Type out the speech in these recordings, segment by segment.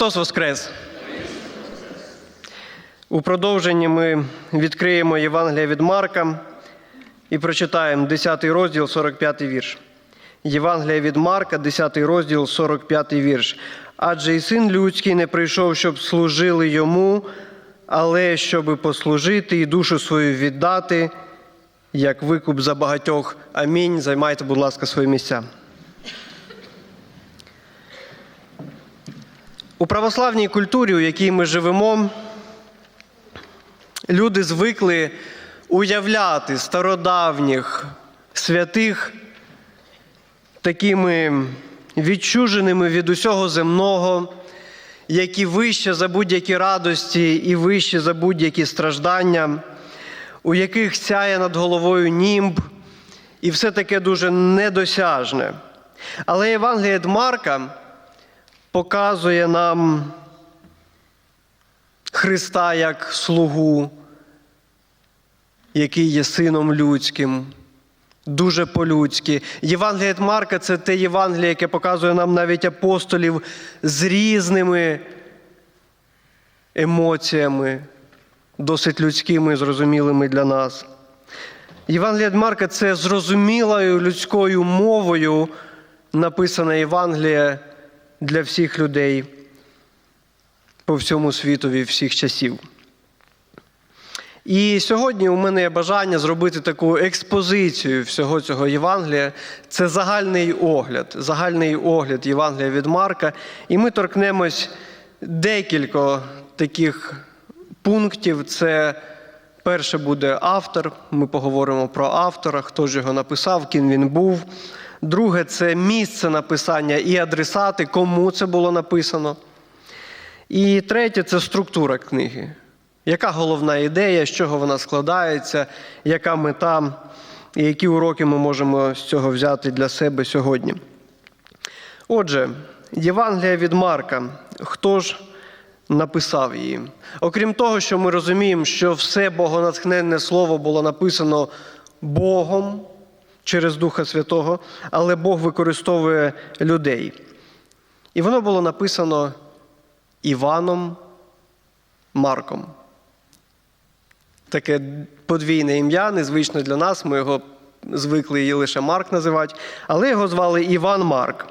Христос Воскрес! У продовженні ми відкриємо Євангелія від Марка і прочитаємо 10 розділ, 45 вірш. Євангелія від Марка, 10 розділ, 45 вірш. Адже і син людський не прийшов, щоб служили йому, але щоб послужити і душу свою віддати, як викуп за багатьох. Амінь. Займайте, будь ласка, свої місця. У православній культурі, у якій ми живемо, люди звикли уявляти стародавніх святих такими відчуженими від усього земного, які вище за будь-які радості і вище за будь-які страждання, у яких сяє над головою німб, і все таке дуже недосяжне. Але Євангеліє Марка показує нам Христа як слугу, який є сином людським, дуже по-людськи. Євангеліє Марка це те Євангеліє, яке показує нам навіть апостолів з різними емоціями, досить людськими, і зрозумілими для нас. Євангеліє Марка це зрозумілою людською мовою написана Євангеліє для всіх людей по всьому світові всіх часів. І сьогодні у мене є бажання зробити таку експозицію всього цього Євангелія. Це загальний огляд, загальний огляд Євангелія від Марка. І ми торкнемось декілька таких пунктів. Це перше буде автор. Ми поговоримо про автора, хто ж його написав, ким він був. Друге це місце написання і адресати, кому це було написано. І третє це структура книги. Яка головна ідея, з чого вона складається, яка мета, і які уроки ми можемо з цього взяти для себе сьогодні. Отже, Євангелія від Марка. Хто ж написав її? Окрім того, що ми розуміємо, що все богонатхненне слово було написано Богом через Духа Святого, але Бог використовує людей. І воно було написано Іваном Марком. Таке подвійне ім'я, незвично для нас, ми його звикли її лише Марк називати, але його звали Іван Марк.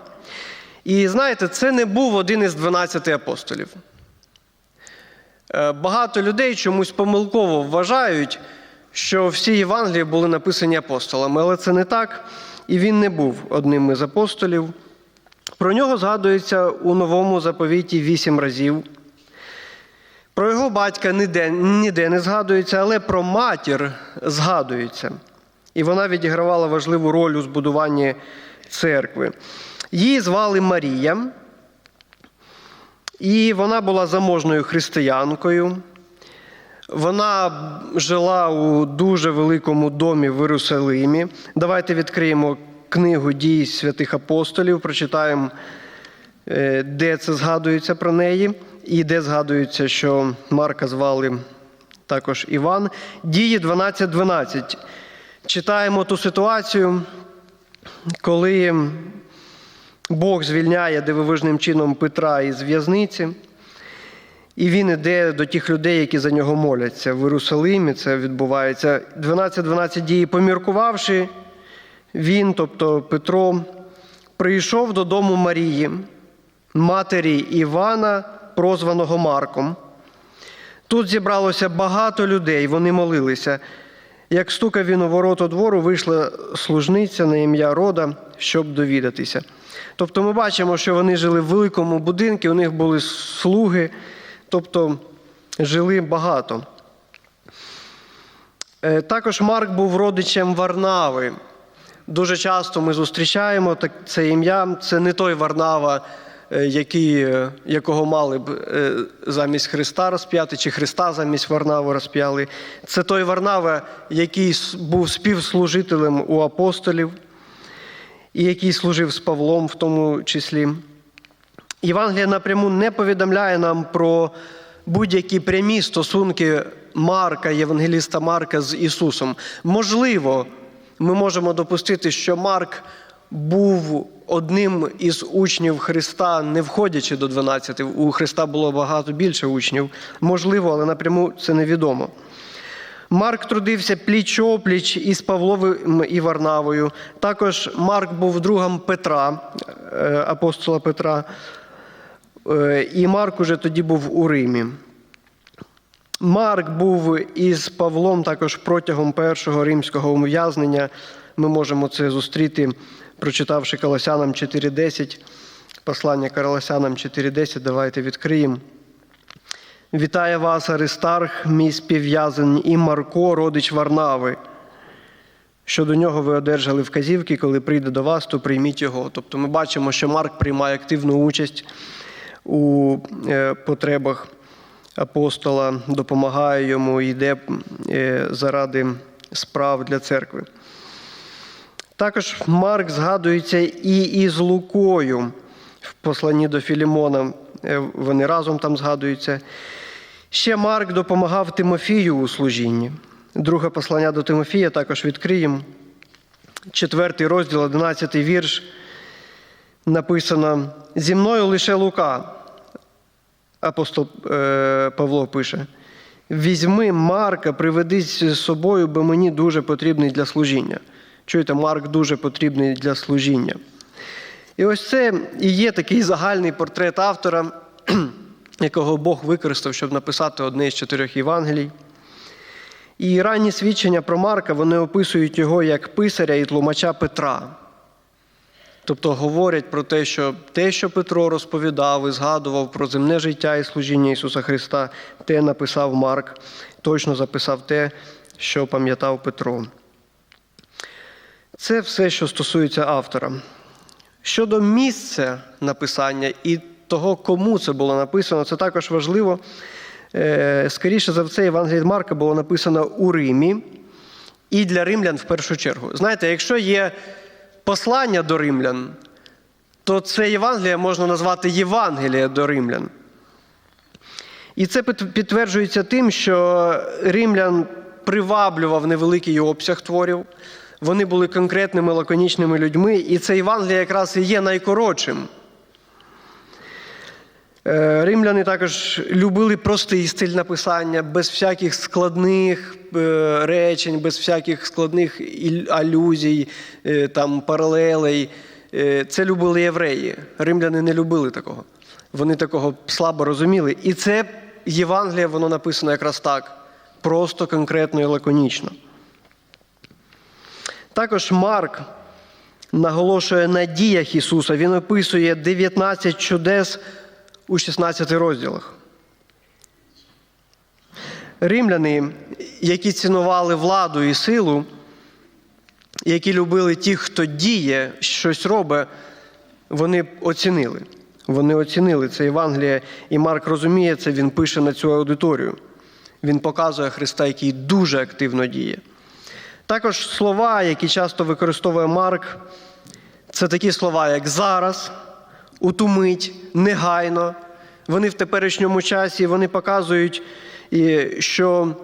І знаєте, це не був один із 12 апостолів. Е, Багато людей чомусь помилково вважають, що всі Євангелії були написані апостолами, але це не так, і він не був одним із апостолів. Про нього згадується у новому заповіті вісім разів. Про його батька ніде, ніде не згадується, але про матір згадується. І вона відігравала важливу роль у збудуванні церкви. Її звали Марія, і вона була заможною християнкою. Вона жила у дуже великому домі в Єрусалимі. Давайте відкриємо книгу дій святих апостолів, прочитаємо, е, де це згадується про неї, і де згадується, що Марка звали також Іван. Дії 12.12. Читаємо ту ситуацію, коли Бог звільняє дивовижним чином Петра із в'язниці. І він іде до тих людей, які за нього моляться. В Єрусалимі це відбувається. 12-12 дії, поміркувавши, він, тобто Петро, прийшов додому Марії, матері Івана, прозваного Марком. Тут зібралося багато людей, вони молилися. Як стукав він у ворота двору, вийшла служниця на ім'я Рода, щоб довідатися. Тобто ми бачимо, що вони жили в великому будинку, у них були слуги, тобто жили багато. Е, Також Марк був родичем Варнави. Дуже часто ми зустрічаємо це ім'я. Це не той Варнава, е, який, е, якого мали б замість Христа розп'яти, чи Христа замість Варнави розп'яли. Це той Варнава, який був співслужителем у апостолів, і який служив з Павлом в тому числі. Євангелія напряму не повідомляє нам про будь-які прямі стосунки Марка, Євангеліста Марка з Ісусом. Можливо, ми можемо допустити, що Марк був одним із учнів Христа, не входячи до 12. У Христа було багато більше учнів. Можливо, але напряму це невідомо. Марк трудився пліч-опліч із Павловим і Варнавою. Також Марк був другом Петра, е, апостола Петра. Е, І Марк уже тоді був у Римі. Марк був із Павлом також протягом першого римського ув'язнення. Ми можемо це зустріти, прочитавши Колосянам 4.10, послання Колосянам 4.10, давайте відкриємо. Вітає вас, Аристарх, мій співв'язань, і Марко, родич Варнави. Що до нього ви одержали вказівки, коли прийде до вас, то прийміть його. Тобто ми бачимо, що Марк приймає активну участь у е, потребах апостола, допомагає йому, йде е, заради справ для церкви. Також Марк згадується і із Лукою в посланні до Філімона. Е, Вони разом там згадуються. Ще Марк допомагав Тимофію у служінні. Друге послання до Тимофія також відкриємо. Четвертий розділ, одинадцятий вірш. Написано: зі мною лише Лука. Апостол е, Павло пише: Візьми Марка, приведи з собою, бо мені дуже потрібний для служіння. Чуєте, Марк дуже потрібний для служіння. І ось це і є такий загальний портрет автора, якого Бог використав, щоб написати одне з чотирьох Євангелій. І ранні свідчення про Марка вони описують його як писаря і тлумача Петра. Тобто говорять про те, що те, що Петро розповідав і згадував про земне життя і служіння Ісуса Христа, те написав Марк, точно записав те, що пам'ятав Петро. Це все, що стосується автора. Щодо місця написання і того, кому це було написано, це також важливо. Е, Скоріше за все, Євангеліє Марка було написано у Римі і для римлян в першу чергу. Знаєте, якщо є послання до римлян, то це Євангеліє можна назвати Євангеліє до римлян. І це підтверджується тим, що римлян приваблював невеликий обсяг творів. Вони були конкретними лаконічними людьми, і це Євангеліє якраз і є найкоротшим. Е, Римляни також любили простий стиль написання, без всяких складних е, речень, без всяких складних алюзій, е, там, паралелей. Це любили євреї. Римляни не любили такого. Вони такого слабо розуміли. І це Євангеліє, воно написано якраз так: просто, конкретно і лаконічно. Також Марк наголошує на діях Ісуса. Він описує 19 чудес у 16 розділах. Римляни, які цінували владу і силу, які любили тих, хто діє, щось робить, вони оцінили. Вони оцінили це Євангеліє, і Марк розуміє це, він пише на цю аудиторію. Він показує Христа, який дуже активно діє. Також слова, які часто використовує Марк, це такі слова, як зараз, у ту мить, негайно. Вони в теперішньому часі вони показують, що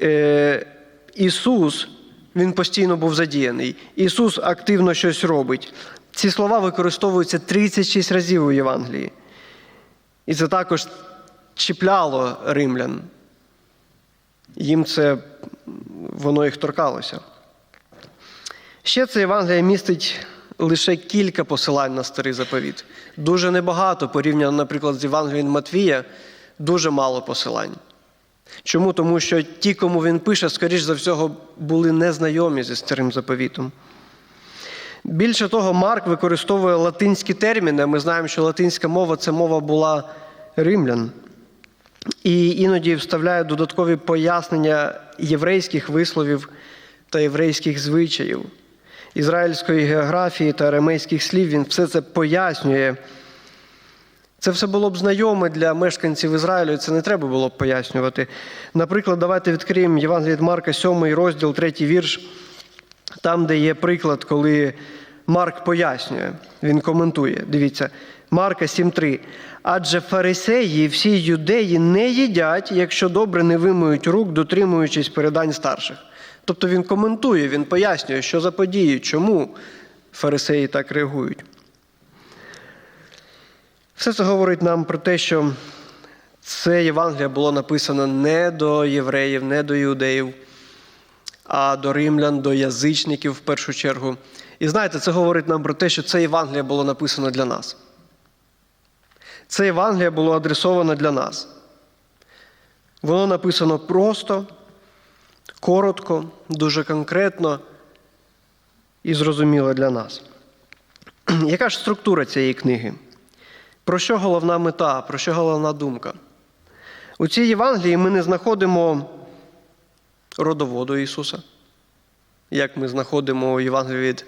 е, Ісус Він постійно був задіяний. Ісус активно щось робить. Ці слова використовуються 36 разів у Євангелії. І це також чіпляло римлян. Їм це воно їх торкалося. Ще це Євангеліє містить лише кілька посилань на старий заповіт. Дуже небагато порівняно, наприклад, з Євангелієм Матвія, дуже мало посилань. Чому? Тому що ті, кому він пише, скоріш за всього, були незнайомі зі старим заповітом. Більше того, Марк використовує латинські терміни. Ми знаємо, що латинська мова це мова була римлян. І іноді вставляє додаткові пояснення єврейських висловів та єврейських звичаїв, ізраїльської географії та арамейських слів. Він все це пояснює. Це все було б знайоме для мешканців Ізраїлю, і це не треба було б пояснювати. Наприклад, давайте відкриємо Євангеліє від Марка, 7 розділ, 3 вірш, там, де є приклад, коли Марк пояснює, він коментує. Дивіться, Марка 7.3. Адже фарисеї всі юдеї не їдять, якщо добре не вимиють рук, дотримуючись передань старших. Тобто він коментує, він пояснює, що за події, чому фарисеї так реагують. Все це говорить нам про те, що це Євангеліє було написано не до євреїв, не до іудеїв, а до римлян, до язичників в першу чергу. І знаєте, це говорить нам про те, що це Євангеліє було написано для нас. Це Євангеліє було адресовано для нас. Воно написано просто, коротко, дуже конкретно і зрозуміло для нас. Яка ж структура цієї книги? Про що головна мета, про що головна думка? У цій Євангелії ми не знаходимо родоводу Ісуса, як ми знаходимо у Євангелії від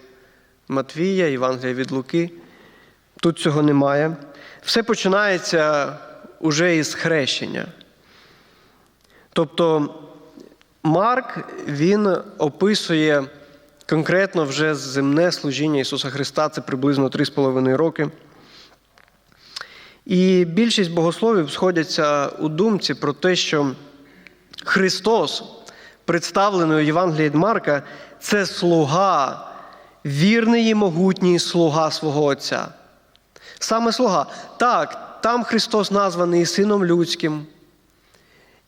Матвія, Євангелія від Луки. Тут цього немає. Все починається уже із хрещення. Тобто Марк він описує конкретно вже земне служіння Ісуса Христа, це приблизно 3,5 роки. І більшість богословів сходяться у думці про те, що Христос, представлений у Євангелії від Марка, це слуга, вірний і могутній слуга свого Отця. Саме слуга. Так, там Христос названий Сином Людським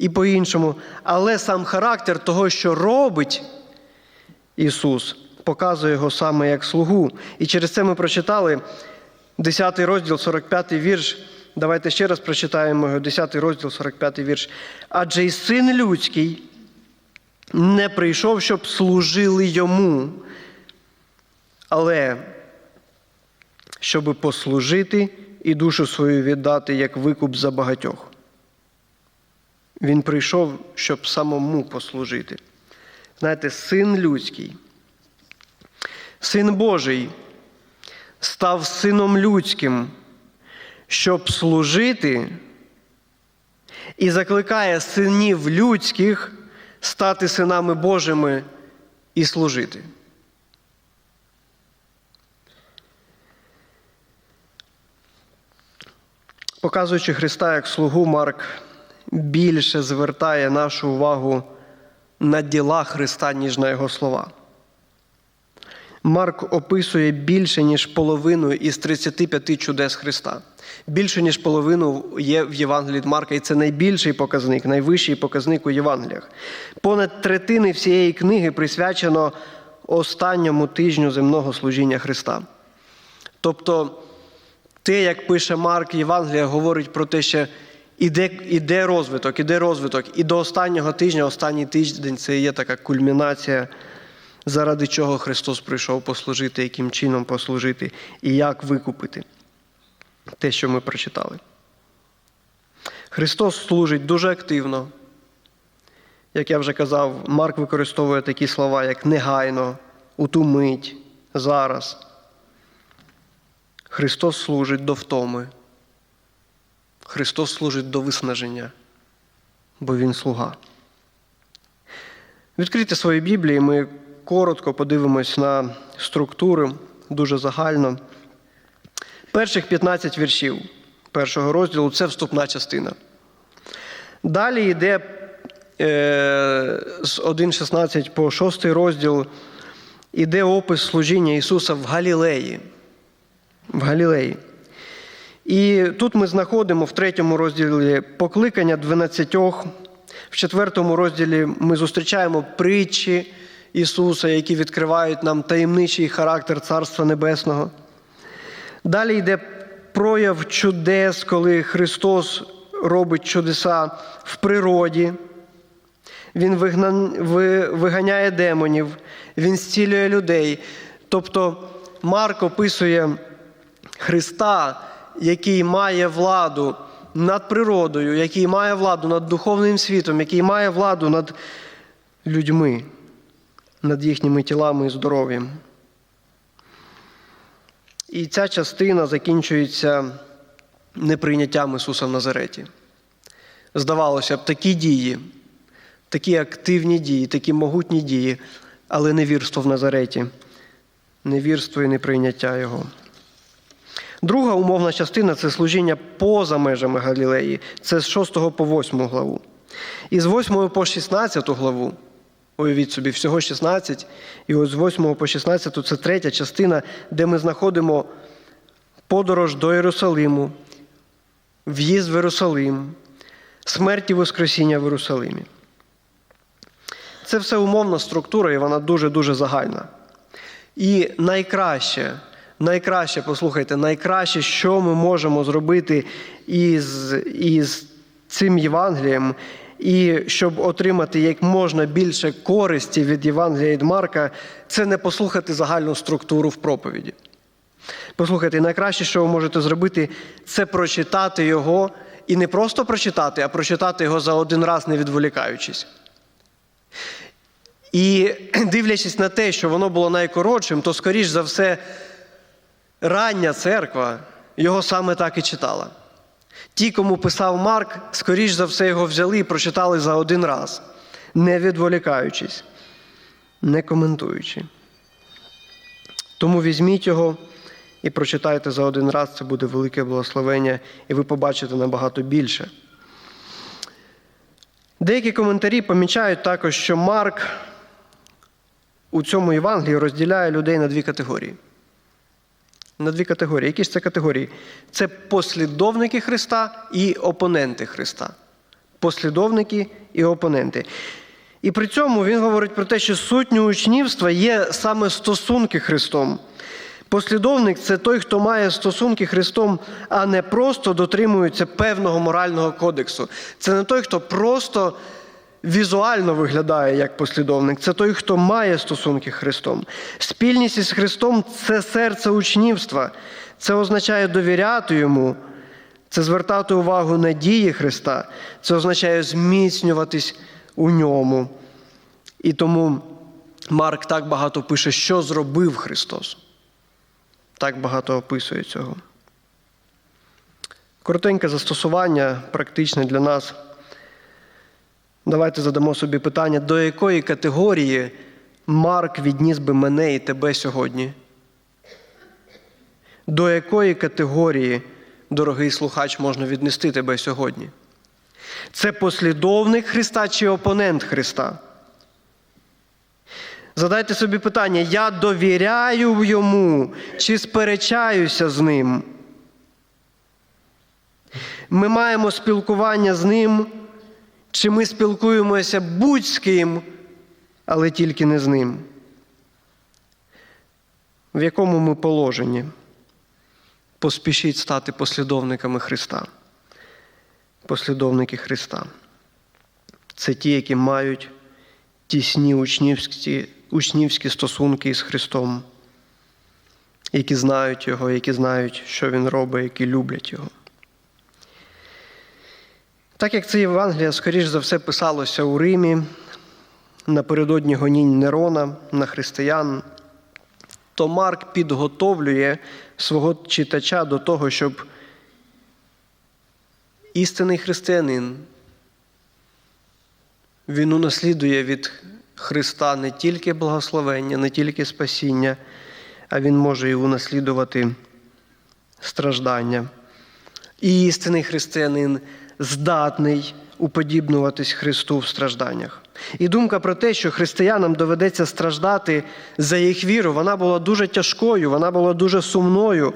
і по-іншому, але сам характер того, що робить Ісус, показує його саме як слугу. І через це ми прочитали 10 розділ, 45 вірш. Давайте ще раз прочитаємо його, 10 розділ, 45 вірш. Адже й син людський не прийшов, щоб служили йому, але щоб послужити і душу свою віддати як викуп за багатьох. Він прийшов, щоб самому послужити. Знаєте, син людський, син Божий став сином людським, щоб служити, і закликає синів людських стати синами Божими і служити. Показуючи Христа як слугу, Марк більше звертає нашу увагу на діла Христа, ніж на Його слова. Марк описує більше, ніж половину із 35 чудес Христа. Більше, ніж половину є в Євангелії від Марка, і це найбільший показник, найвищий показник у Євангеліях. Понад третини всієї книги присвячено останньому тижню земного служіння Христа. Тобто, те, як пише Марк Євангелія, говорить про те, що іде, іде розвиток, іде розвиток. І до останнього тижня, останній тиждень це є така кульмінація, заради чого Христос прийшов послужити, яким чином послужити і як викупити те, що ми прочитали. Христос служить дуже активно. Як я вже казав, Марк використовує такі слова, як негайно, у ту мить, зараз. Христос служить до втоми. Христос служить до виснаження, бо Він слуга. Відкрийте свої Біблії, ми коротко подивимось на структуру, дуже загально. Перших 15 віршів першого розділу це вступна частина. Далі йде е, з 1,16 по 6 розділ, іде опис служіння Ісуса в Галілеї. В Галілеї. І тут ми знаходимо в третьому розділі покликання 12. В четвертому розділі ми зустрічаємо притчі Ісуса, які відкривають нам таємничий характер Царства Небесного. Далі йде прояв чудес, коли Христос робить чудеса в природі. Він виганяє демонів, Він зцілює людей. Тобто Марк описує Христа, який має владу над природою, який має владу над духовним світом, який має владу над людьми, над їхніми тілами і здоров'ям. І ця частина закінчується неприйняттям Ісуса в Назареті. Здавалося б, такі дії, такі активні дії, такі могутні дії, але невірство в Назареті, невірство і неприйняття Його. Друга умовна частина це служіння поза межами Галілеї. Це з 6 по 8 главу. І з 8 по 16 главу Уявіть собі, всього 16. І ось з 8 по 16 це третя частина, де ми знаходимо подорож до Єрусалиму, в'їзд в Єрусалим, смерть і Воскресіння в Єрусалимі. Це все умовна структура, і вона дуже-дуже загальна. І найкраще, найкраще, послухайте, найкраще, що ми можемо зробити із, із цим Євангелієм, і щоб отримати як можна більше користі від Євангелія від Марка, це не послухати загальну структуру в проповіді. Послухайте, найкраще, що ви можете зробити, це прочитати його, і не просто прочитати, а прочитати його за один раз, не відволікаючись. І дивлячись на те, що воно було найкоротшим, то, скоріш за все, рання церква його саме так і читала. Ті, кому писав Марк, скоріш за все, його взяли і прочитали за один раз, не відволікаючись, не коментуючи. Тому візьміть його і прочитайте за один раз, це буде велике благословення, і ви побачите набагато більше. Деякі коментарі помічають також, що Марк у цьому Євангелії розділяє людей на дві категорії. На дві категорії. Які ж це категорії? Це послідовники Христа і опоненти Христа. Послідовники і опоненти. І при цьому він говорить про те, що сутню учнівства є саме стосунки Христом. Послідовник це той, хто має стосунки Христом, а не просто дотримується певного морального кодексу. Це не той, хто просто візуально виглядає як послідовник. Це той, хто має стосунки з Христом. Спільність із Христом це серце учнівства. Це означає довіряти йому, це звертати увагу на дії Христа, це означає зміцнюватись у ньому. І тому Марк так багато пише, що зробив Христос. Так багато описує цього. Коротеньке застосування, практичне для нас. Давайте задамо собі питання, до якої категорії Марк відніс би мене і тебе сьогодні? До якої категорії, дорогий слухач, можна віднести тебе сьогодні? Це послідовник Христа чи опонент Христа? Задайте собі питання: я довіряю йому чи сперечаюся з ним? Ми маємо спілкування з ним, чи ми спілкуємося будь з ким, але тільки не з ним? В якому ми положенні? Поспішіть стати послідовниками Христа. Послідовники Христа. Це ті, які мають тісні учнівські, учнівські стосунки із Христом, які знають Його, які знають, що Він робить, які люблять Його. Так як це Євангелія, скоріш за все, писалося у Римі напередодні гонінь Нерона на християн, то Марк підготовлює свого читача до того, щоб істинний християнин він унаслідує від Христа не тільки благословення, не тільки спасіння, а він може і унаслідувати страждання. І істинний християнин здатний уподібнуватись Христу в стражданнях. І думка про те, що християнам доведеться страждати за їх віру, вона була дуже тяжкою, вона була дуже сумною.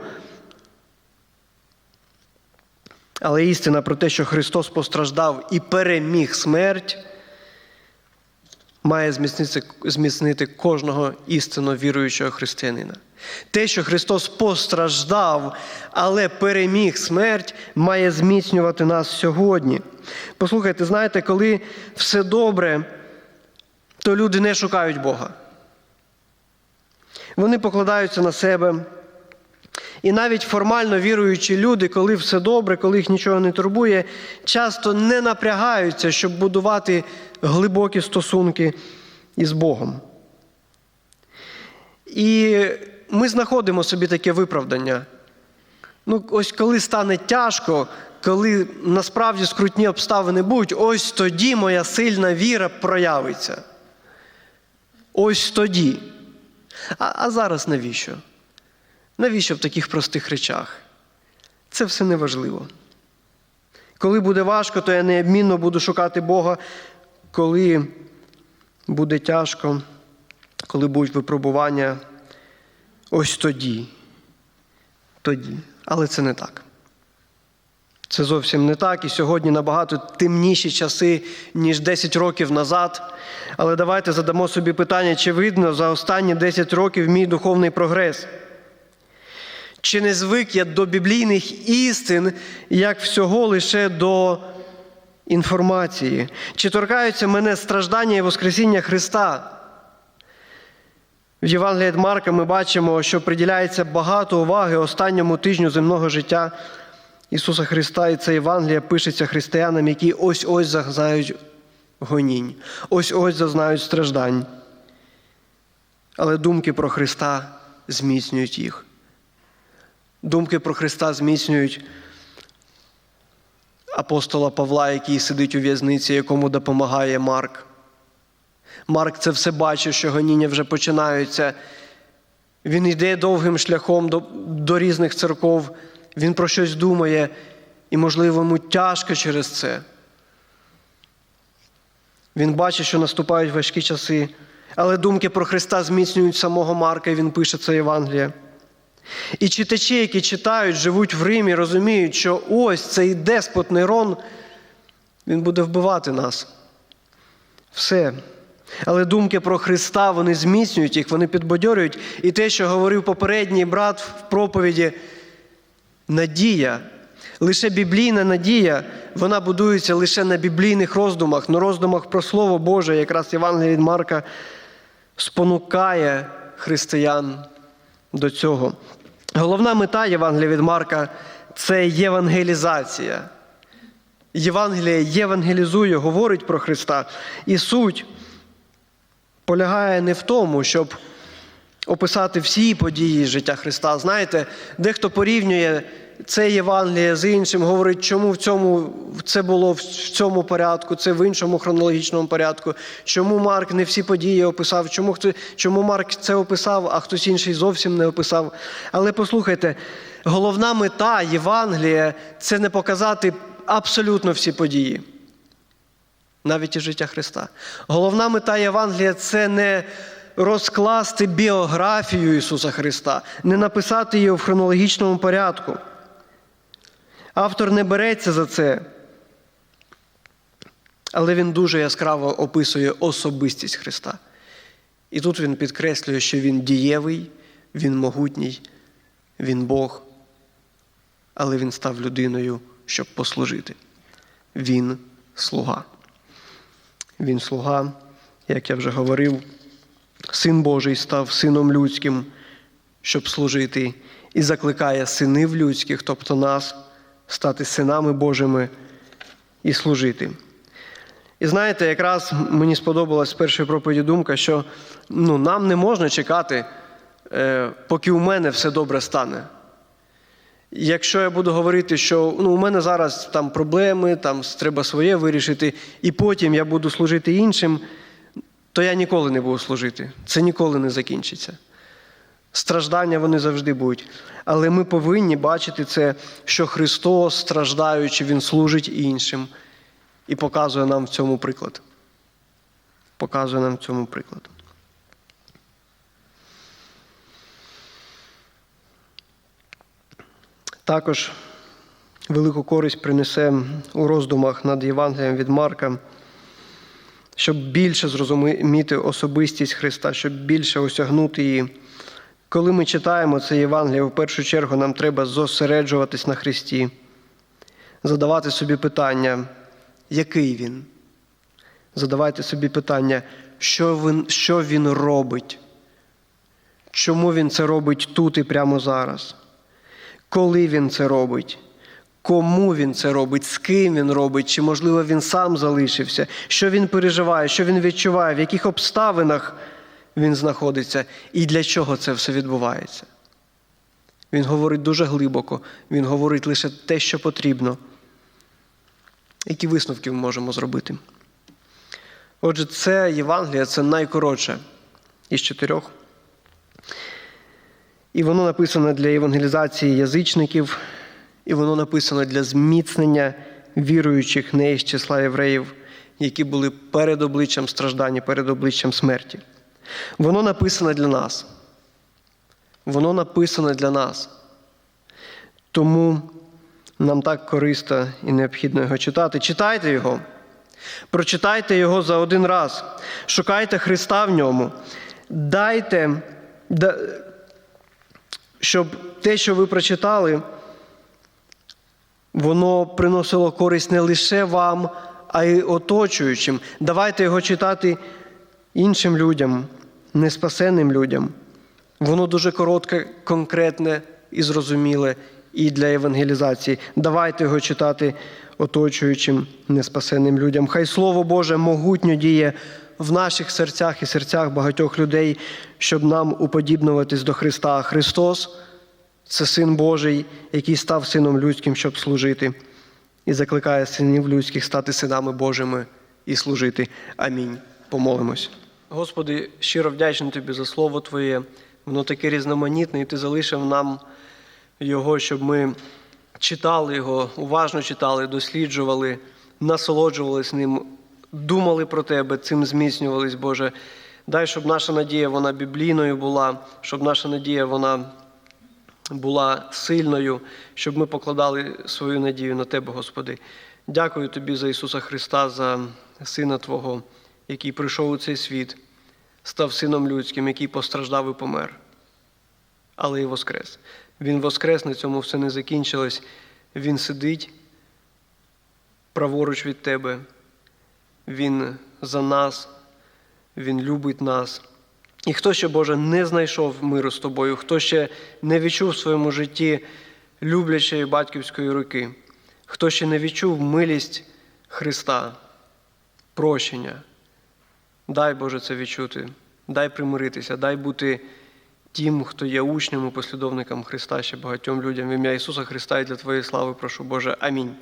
Але істина про те, що Христос постраждав і переміг смерть, має зміцнити, зміцнити кожного істинно віруючого християнина. Те, що Христос постраждав, але переміг смерть, має зміцнювати нас сьогодні. Послухайте, знаєте, коли все добре, то люди не шукають Бога. Вони покладаються на себе. І навіть формально віруючі люди, коли все добре, коли їх нічого не турбує, часто не напрягаються, щоб будувати глибокі стосунки із Богом. І ми знаходимо собі таке виправдання. Ну, ось коли стане тяжко, коли насправді скрутні обставини будуть, ось тоді моя сильна віра проявиться. Ось тоді. А, а зараз навіщо? Навіщо в таких простих речах? Це все неважливо. Коли буде важко, то я неодмінно буду шукати Бога. Коли буде тяжко, коли будуть випробування, ось тоді. Тоді. Але це не так. Це зовсім не так. І сьогодні набагато темніші часи, ніж 10 років назад. Але давайте задамо собі питання, чи видно за останні 10 років мій духовний прогрес. Чи не звик я до біблійних істин, як всього лише до інформації? Чи торкаються мене страждання і Воскресіння Христа? В Євангелії від Марка ми бачимо, що приділяється багато уваги останньому тижню земного життя Ісуса Христа, і це Євангелія пишеться християнам, які ось-ось зазнають гонінь, ось-ось зазнають страждань. Але думки про Христа зміцнюють їх. Думки про Христа зміцнюють апостола Павла, який сидить у в'язниці, якому допомагає Марк. Марк це все бачить, що гоніння вже починаються. Він йде довгим шляхом до, до різних церков, він про щось думає, і, можливо, йому тяжко через це. Він бачить, що наступають важкі часи, але думки про Христа зміцнюють самого Марка, і він пише це Євангеліє. І читачі, які читають, живуть в Римі, розуміють, що ось цей деспот Нейрон, він буде вбивати нас. Все. Але думки про Христа вони зміцнюють їх, вони підбадьорюють. І те, що говорив попередній брат в проповіді, надія. Лише біблійна надія, вона будується лише на біблійних роздумах, на роздумах про Слово Боже, якраз Євангелія від Марка спонукає християн до цього. Головна мета Євангелія від Марка це євангелізація. Євангелія євангелізує, говорить про Христа. І суть полягає не в тому, щоб описати всі події життя Христа. Знаєте, дехто порівнює це Євангеліє з іншим, говорить, чому в цьому це було в цьому порядку, це в іншому хронологічному порядку, чому Марк не всі події описав, чому, хто, чому Марк це описав, а хтось інший зовсім не описав. Але послухайте, головна мета Євангелія це не показати абсолютно всі події. Навіть і життя Христа. Головна мета Євангелія це не розкласти біографію Ісуса Христа, не написати її в хронологічному порядку. Автор не береться за це, але він дуже яскраво описує особистість Христа. І тут він підкреслює, що Він дієвий, Він могутній, Він Бог, але Він став людиною, щоб послужити. Він слуга. Він слуга, як я вже говорив, син Божий став сином людським, щоб служити, і закликає синів людських, тобто нас, стати синами Божими і служити. І знаєте, якраз мені сподобалась з першої проповіді думка, що ну, нам не можна чекати, е, поки у мене все добре стане. Якщо я буду говорити, що ну, у мене зараз там проблеми, там треба своє вирішити, і потім я буду служити іншим, то я ніколи не буду служити. Це ніколи не закінчиться. Страждання вони завжди будуть. Але ми повинні бачити це, що Христос, страждаючи, Він служить іншим і показує нам в цьому приклад. Показує нам в цьому приклад. Також велику користь принесе у роздумах над Євангелієм від Марка, щоб більше зрозуміти особистість Христа, щоб більше осягнути її. Коли ми читаємо це Євангеліє, в першу чергу нам треба зосереджуватись на Христі, задавати собі питання, який Він? Задавайте собі питання, що він, що він робить? Чому він це робить тут і прямо зараз? Коли він це робить? Кому він це робить, з ким він робить, чи, можливо, він сам залишився, що він переживає, що він відчуває, в яких обставинах він знаходиться і для чого це все відбувається. Він говорить дуже глибоко, він говорить лише те, що потрібно. Які висновки ми можемо зробити? Отже, це Євангелія це найкоротше із чотирьох. І воно написано для евангелізації язичників, і воно написано для зміцнення віруючих не із числа євреїв. які були перед обличчям страждання, перед обличчям смерті. Воно написане для нас. Воно написане для нас. Тому нам так корисно і необхідно його читати. Читайте його. Прочитайте його за один раз. Шукайте Христа в ньому. Дайте, щоб те, що ви прочитали, воно приносило користь не лише вам, а й оточуючим. Давайте його читати іншим людям, неспасенним людям. Воно дуже коротке, конкретне і зрозуміле і для евангелізації. Давайте його читати оточуючим неспасенним людям. Хай Слово Боже могутньо діє в наших серцях і серцях багатьох людей, щоб нам уподібнуватись до Христа. Христос це Син Божий, який став сином людським, щоб служити, і закликає синів людських стати синами Божими і служити. Амінь. Помолимось. Господи, щиро вдячний Тобі за Слово Твоє. Воно таке різноманітне, і Ти залишив нам його, щоб ми читали його, уважно читали, досліджували, насолоджувались ним, думали про Тебе, цим зміцнювались, Боже. Дай, щоб наша надія вона біблійною була, щоб наша надія вона була сильною, щоб ми покладали свою надію на Тебе, Господи. Дякую Тобі за Ісуса Христа, за Сина Твого, який прийшов у цей світ, став сином людським, який постраждав і помер, але і воскрес. Він воскрес, на цьому все не закінчилось. Він сидить праворуч від Тебе. Він за нас, Він любить нас. І хто ще, Боже, не знайшов миру з тобою, хто ще не відчув в своєму житті люблячої батьківської руки, хто ще не відчув милість Христа, прощення, дай Боже це відчути, дай примиритися, дай бути тим, хто є учнем і послідовником Христа ще багатьом людям. В ім'я Ісуса Христа і для Твоєї слави прошу Боже. Амінь.